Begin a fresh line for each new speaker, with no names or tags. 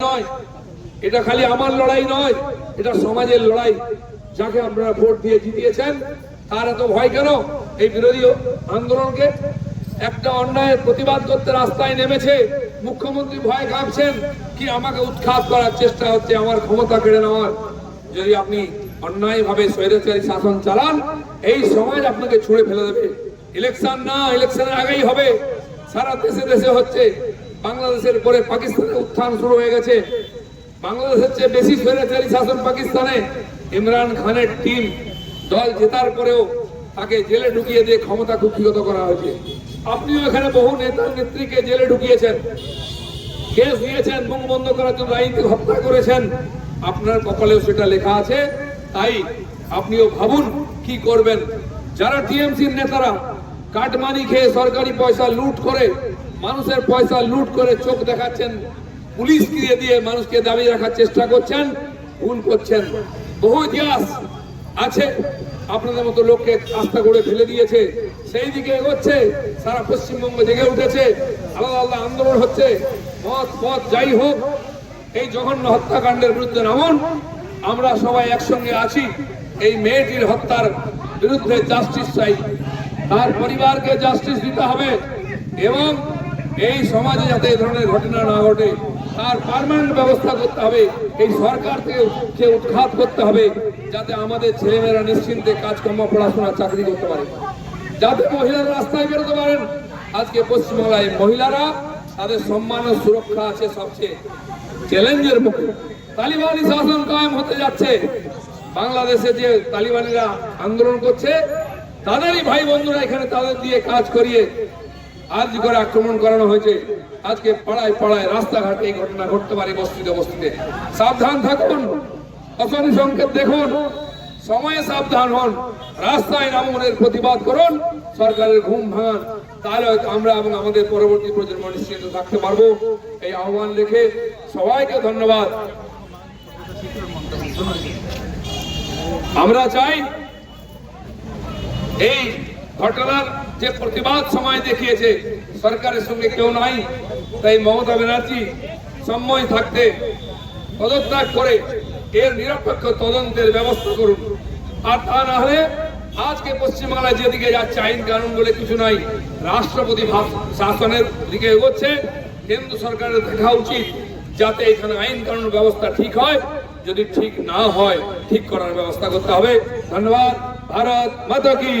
নয়। এটা খালি আমার লড়াই নয়, এটা সমাজের লড়াই। যাকে আপনারা ভোট দিয়ে জিতিয়েছেন, তার এত ভয় কেন? এই বিরোধী আন্দোলনকে একটা অন্যায়ের প্রতিবাদ করতে রাস্তায় নেমেছে। মুখ্যমন্ত্রী ভয় কাঁপছেন, কি আমাকে উৎখাত করার চেষ্টা হচ্ছে? আমার ক্ষমতা কেড়ে নেওয়ার। যদি আপনি অন্যায়ভাবে স্বৈরাচারী শাসন চালান, এই সমাজ আপনাকে ছুঁড়ে ফেলে দেবে। ইলেকশন না, ইলেকশনের আগেই হবে। সারা দেশে দেশে হচ্ছে বাংলাদেশের পরে পাকিস্তানের উত্থান শুরু হয়ে গেছে। বাংলাদেশের চেয়ে বেশি স্বৈরাচারী শাসন পাকিস্তানে ইমরান খানের টিম দল জেতার পরেও তাকে জেলে ঢুকিয়ে দিয়ে ক্ষমতা কুক্ষিগত করা হয়েছে। আপনিও এখানে বহু নেতা নেত্রীকে জেলে ঢুকিয়েছেন, কেস দিয়েছেন, মুখ বন্ধ করার জন্য রাজনীতি হত্যা করেছেন। আপনার কপালেও সেটা লেখা আছে, তাই আপনিও ভাবুন কি করবেন। যারা টিএমসির নেতারা কাটমানি খেয়ে সরকারি পয়সা লুট করে মানুষের পয়সা লুট করে চোখ দেখাচ্ছেন, পুলিশ দিয়ে দিয়ে মানুষকে দাবি রাখার চেষ্টা করছেন, ভুল করছেন। বহু ইতিহাস আছে, আপনাদের মতো লোককে আস্থা করে ফেলে দিয়েছে, সেই দিকে এগোচ্ছে, সারা পশ্চিমবঙ্গ জেগে উঠেছে আলাদা আলাদা আন্দোলন হচ্ছে, মত পথ যাই হোক, এই জঘন্য হত্যাকাণ্ডের বিরুদ্ধে নামুন, আমরা সবাই একসঙ্গে আছি, এই মেয়েটির হত্যার বিরুদ্ধে জাস্টিস চাই, তার পরিবারকে জাস্টিস দিতে হবে, এবং এই সমাজে যাতে এই ধরনের ঘটনা না ঘটে, তার পার্মানেন্ট ব্যবস্থা করতে হবে, এই সরকার থেকে কে উৎখাত করতে হবে, যাতে আমাদের ছেলেমেয়েরা নিশ্চিন্তে কাজকর্ম, পড়াশোনা, চাকরি করতে পারে। যাতে মহিলারা রাস্তায় বেরোতে পারেন। আজকে পশ্চিমবাংলায় মহিলারা তাদের সম্মান ও সুরক্ষা আছে সবচেয়ে চ্যালেঞ্জের মুখে। তালিবানি শাসন কায়েম হতে যাচ্ছে। বাংলাদেশে যে তালিবানিরা আন্দোলন করছে, তাদেরই ভাই বন্ধুরা এখানে তাদের দিয়ে কাজ করিয়ে আজ করে আক্রমণ করানো হয়েছে, আজকে পাড়ায় পাড়ায় রাস্তাঘাটে এই ঘটনা ঘটতে পারে বস্তিতে বস্তিতে সাবধান থাকুন, অশনি সংকেত দেখুন, সময়ে সাবধান হন, রাস্তায় নামুন এর প্রতিবাদ করুন, সরকারের ঘুম ভাঙান, তাহলে হয়তো আমরা এবং আমাদের পরবর্তী প্রজন্ম নিশ্চিত থাকতে পারব। এই আহ্বান রেখে সবাইকে ধন্যবাদ। আমরা চাই এই ঘটনার যে প্রতিবাদ সময় দেখিয়েছে, সরকারের সঙ্গে কেউ নাই। তাই মমতা ব্যানার্জি সম্ময় থাকতে পদত্যাগ করে এর নিরপেক্ষ তদন্তের ব্যবস্থা করুন। আর তা না হলে আজকে পশ্চিমবাংলায় যেদিকে যাচ্ছে আইন কানুন বলে কিছু নাই, রাষ্ট্রপতি শাসনের দিকে এগোচ্ছে। কেন্দ্র সরকারের দেখা উচিত যাতে এখানে আইন কানুন ব্যবস্থা ঠিক হয়। যদি ঠিক না হয়, ঠিক করার ব্যবস্থা করতে হবে। ধন্যবাদ। ভারত মাতা কি।